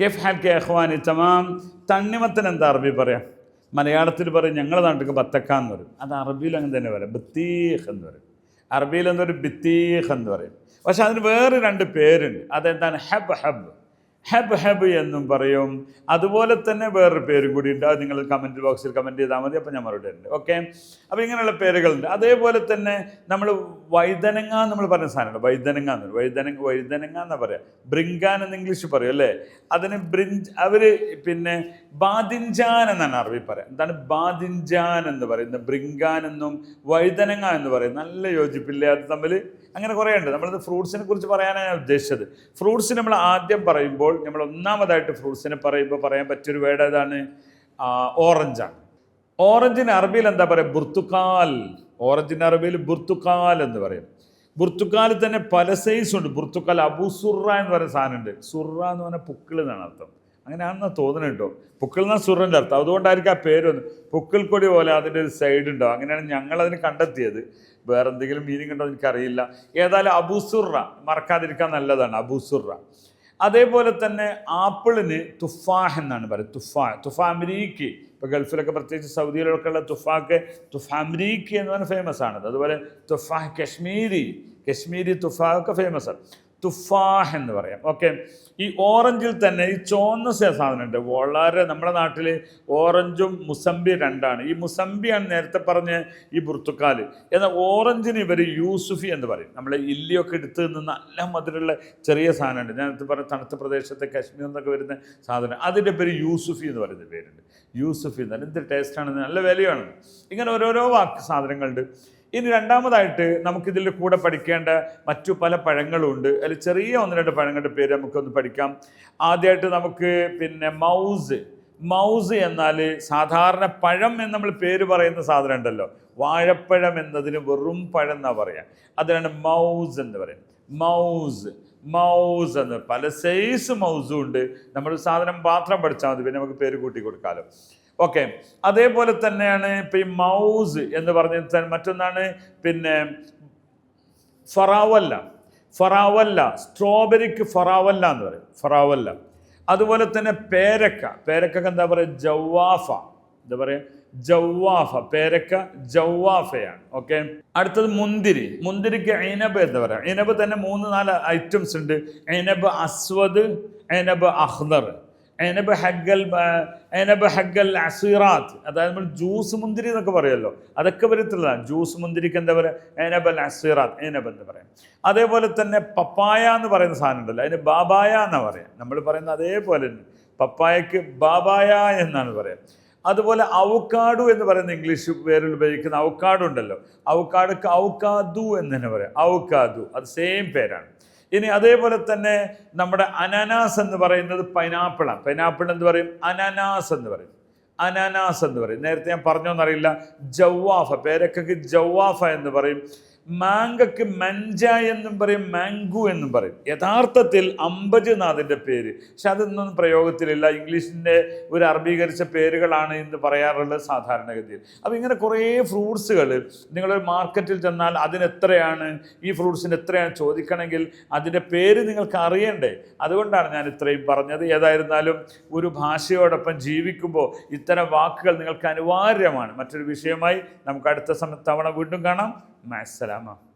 കെഫ് ഹാൽ K അഹ്വാനി തമാം. തണ്ണിമത്തിന് എന്താ അറബി പറയാം? മലയാളത്തിൽ പറയും ഞങ്ങളെ നാട്ടിൽ ബത്തക്ക എന്ന് പറയും. അത് അറബിയിൽ അങ്ങനെ തന്നെ പറയാം. ബത്തീഹ് എന്ന് പറയും. അറബിയിൽ എന്തൊരു ബിത്തീഹ് എന്ന് പറയും. പക്ഷെ അതിന് വേറെ രണ്ട് പേരുണ്ട്. അതെന്താണ്? ഹബ് ഹബ്. ഹെബ് ഹെബ് എന്നും പറയും. അതുപോലെ തന്നെ വേറൊരു പേരും കൂടി ഉണ്ട്. നിങ്ങൾ കമന്റ് ബോക്സിൽ കമന്റ് ചെയ്താൽ മതി. അപ്പോൾ ഞാൻ മറുപടി ഉണ്ട് ഓക്കെ അപ്പോൾ ഇങ്ങനെയുള്ള പേരുകളുണ്ട്. അതേപോലെ തന്നെ നമ്മൾ വൈതനങ്ങ നമ്മൾ പറഞ്ഞ സാധനമുണ്ട്. വൈതനങ്ങ എന്ന്. വൈതനങ്ങ വൈതനങ്ങ എന്നാ പറയാം? ബ്രിങ്കാൻ എന്ന് ഇംഗ്ലീഷ് പറയും അല്ലേ? അതിന് ബ്രിഞ്ച് അവർ പിന്നെ ബാദിൻജാൻ എന്നാണ് അറബി പറയാം. എന്താണ് ബാദിൻജാൻ എന്ന് പറയുന്നത്? ബ്രിങ്കാൻ എന്നും വൈതനങ്ങ എന്ന് പറയും. നല്ല യോജിപ്പില്ലേ അത് തമ്മിൽ അങ്ങനെ കുറേ ഉണ്ട്. നമ്മളിത് ഫ്രൂട്ട്സിനെ കുറിച്ച് പറയാനാണ് ഞാൻ ഉദ്ദേശിച്ചത്. ഫ്രൂട്ട്സ് നമ്മൾ ആദ്യം പറയുമ്പോൾ നമ്മൾ ഒന്നാമതായിട്ട് ഫ്രൂട്ട്സിനെ പറയുമ്പോൾ പറയാൻ പറ്റിയൊരു വേർഡ് ഏതാണ്? ഓറഞ്ചാണ് ഓറഞ്ചിന് അറബിയിൽ എന്താ പറയുക ബുർത്തുക്കാൽ ഓറഞ്ചിന് അറബിയിൽ ബുർത്തുക്കാൽ എന്ന് പറയും. ബുർത്തുക്കാലിൽ തന്നെ പല സൈസ് ഉണ്ട്. ബുർത്തുക്കാൽ അബുസുറ എന്ന് പറയുന്ന സാധനമുണ്ട്. സുറ എന്ന് പറഞ്ഞാൽ പുക്കിൾ എന്നാണ് അർത്ഥം. അങ്ങനെയാണെന്ന് തോന്നുന്നു കേട്ടോ. പുക്കിൾ എന്നാൽ സുറിന്റെ അർത്ഥം. അതുകൊണ്ടായിരിക്കും ആ പേര് വന്നു പുക്കിൾ കൊടി പോലെ അതിന്റെ ഒരു സൈഡ് ഉണ്ടോ? അങ്ങനെയാണ് ഞങ്ങൾ അതിന് കണ്ടെത്തിയത്. വേറെ എന്തെങ്കിലും മീനിങ് ഉണ്ടോ എനിക്കറിയില്ല. ഏതായാലും അബുസുറ മറക്കാതിരിക്കാൻ നല്ലതാണ് അബുസുറ അതേപോലെ തന്നെ ആപ്പിളിന് തുഫാഹ് എന്നാണ് പറയുന്നത്. തുഫാ തുഫ അമരീക്ക്. ഇപ്പോൾ ഗൾഫിലൊക്കെ പ്രത്യേകിച്ച് സൗദിയിലൊക്കെ ഉള്ള തുഫാക്ക് തുഫ അമരീക്ക് എന്ന് പറഞ്ഞാൽ ഫേമസ് ആണത്. അതുപോലെ തുഫാഹ് കശ്മീരി. കശ്മീരി തുഫാഹ് ഒക്കെ ഫേമസ് ആണ്. തുഫാഹ് എന്ന് പറയാം. ഓക്കെ ഈ ഓറഞ്ചിൽ തന്നെ ഈ ചുവന്ന സാധനമുണ്ട്. വളരെ നമ്മുടെ നാട്ടിൽ ഓറഞ്ചും മുസംബി രണ്ടാണ്. ഈ മുസമ്പിയാണ് നേരത്തെ പറഞ്ഞ ഈ ബുർത്തുക്കാൽ എന്നാൽ ഓറഞ്ചിന് ഇവർ യൂസുഫി എന്ന് പറയും. നമ്മൾ ഇല്ലിയൊക്കെ എടുത്ത് നിന്ന് നല്ല മധുരമുള്ള ചെറിയ സാധനമുണ്ട്. നേരത്തെ പറഞ്ഞ തണുത്ത പ്രദേശത്തെ കാശ്മീർ എന്നൊക്കെ വരുന്ന സാധനം. അതിന്റെ പേര് യൂസുഫി എന്ന് പറയുന്ന പേരുണ്ട്. യൂസുഫി എന്ന് പറഞ്ഞാൽ എന്ത് ടേസ്റ്റാണ് നല്ല വിലയാണ്. ഇങ്ങനെ ഓരോരോ വാക്ക് സാധനങ്ങളുണ്ട്. ഇനി രണ്ടാമതായിട്ട് നമുക്കിതിൽ കൂടെ പഠിക്കേണ്ട മറ്റു പല പഴങ്ങളുണ്ട്. അതിൽ ചെറിയ ഒന്ന് രണ്ട് പഴങ്ങളുടെ പേര് നമുക്കൊന്ന് പഠിക്കാം. ആദ്യമായിട്ട് നമുക്ക് പിന്നെ മൗസ്. മൗസ് എന്നാൽ സാധാരണ പഴം എന്ന് നമ്മൾ പേര് പറയുന്ന സാധനം ഉണ്ടല്ലോ. വാഴപ്പഴം എന്നതിന് വെറും പഴം എന്നാ പറയുക അതിനാണ് മൗസ് എന്ന് പറയും മൗസ് മൗസ് എന്ന് പല സൈസ് മൗസും ഉണ്ട്. നമ്മൾ സാധനം പാത്രം പഠിച്ചാൽ മതി. പിന്നെ നമുക്ക് പേര് കൂട്ടി കൊടുക്കാമല്ലോ ഓക്കെ അതേപോലെ തന്നെയാണ് ഇപ്പം ഈ മൗസ് എന്ന് പറഞ്ഞ മറ്റൊന്നാണ് പിന്നെ ഫറാവല്ല. ഫറാവല്ല. സ്ട്രോബെറിക്ക് ഫറാവല്ല എന്ന് പറയും. ഫറാവല്ല. അതുപോലെ തന്നെ പേരക്ക. പേരക്കൊക്കെ എന്താ പറയുക ജവാഫ എന്താ പറയുക ജവാഫ പേരക്ക ജവാഫയാണ് ഓക്കെ അടുത്തത് മുന്തിരി. മുന്തിരിക്ക് ഐനബ് എന്ന് പറയുക ഐനബ് തന്നെ മൂന്ന് നാല് ഐറ്റംസ് ഉണ്ട്. ഐനബ് അസ്വദ് ഐനബ് അഖ്ദർ എനബ് ഹഗ്ഗൽ എനബ് ഹഗ്ഗൽ അസീറാത്ത്. അതായത് നമ്മൾ ജ്യൂസ് മുന്തിരി എന്നൊക്കെ പറയുമല്ലോ. അതൊക്കെ വരത്തുള്ളതാണ് ജ്യൂസ് മുന്തിരിക്ക് എന്താ പറയുക അനബൽ അസീറാത്ത് എനബ് എന്ന് പറയാം. അതേപോലെ തന്നെ പപ്പായ എന്ന് പറയുന്ന സാധനം ഉണ്ടല്ലോ. അതിന് ബാബായ എന്നാണ് പറയാം. നമ്മൾ പറയുന്ന അതേപോലെ തന്നെ. പപ്പായക്ക് ബാബായ എന്നാണ് പറയാം. അതുപോലെ ഔക്കാഡു എന്ന് പറയുന്ന ഇംഗ്ലീഷ് പേരിൽ ഉപയോഗിക്കുന്ന ഔക്കാഡു ഉണ്ടല്ലോ ഔക്കാഡുക്ക് ഔക്കാദു എന്ന് തന്നെ പറയാം. ഔക്കാദു അത് സെയിം പേരാണ്. ഇനി അതേപോലെ തന്നെ നമ്മുടെ അനാനാസ് എന്ന് പറയുന്നത് പൈനാപ്പിളാണ് പൈനാപ്പിൾ എന്ന് പറയും? അനാനാസ് എന്ന് പറയും. അനാനാസ് എന്ന് പറയും. നേരത്തെ ഞാൻ പറഞ്ഞോന്നറിയില്ല. ജവ്വാഫ പേരക്കൊക്കെ ജവ്വാഫ എന്ന് പറയും. മാങ്കക്ക് മഞ്ച എന്നും പറയും മാങ്കു എന്നും പറയും. യഥാർത്ഥത്തിൽ അമ്പജ് നാഥിന്റെ പേര്. പക്ഷെ അതൊന്നും പ്രയോഗത്തിലില്ല. ഇംഗ്ലീഷിന്റെ ഒരു അറബീകരിച്ച പേരുകളാണ് എന്ന് പറയാറുള്ളത് സാധാരണഗതിയിൽ. അപ്പോൾ ഇങ്ങനെ കുറേ ഫ്രൂട്ട്സുകൾ നിങ്ങളൊരു മാർക്കറ്റിൽ ചെന്നാൽ അതിനെത്രയാണ് ഈ ഫ്രൂട്ട്സിന് എത്രയാണ് ചോദിക്കണമെങ്കിൽ അതിന്റെ പേര് നിങ്ങൾക്ക് അറിയണ്ടേ? അതുകൊണ്ടാണ് ഞാൻ ഇത്രയും പറഞ്ഞത്. ഏതായിരുന്നാലും ഒരു ഭാഷയോടൊപ്പം ജീവിക്കുമ്പോൾ ഇത്തരം വാക്കുകൾ നിങ്ങൾക്ക് അനിവാര്യമാണ്. മറ്റൊരു വിഷയമായി നമുക്ക് അടുത്ത തവണ വീണ്ടും കാണാം. مع السلامة.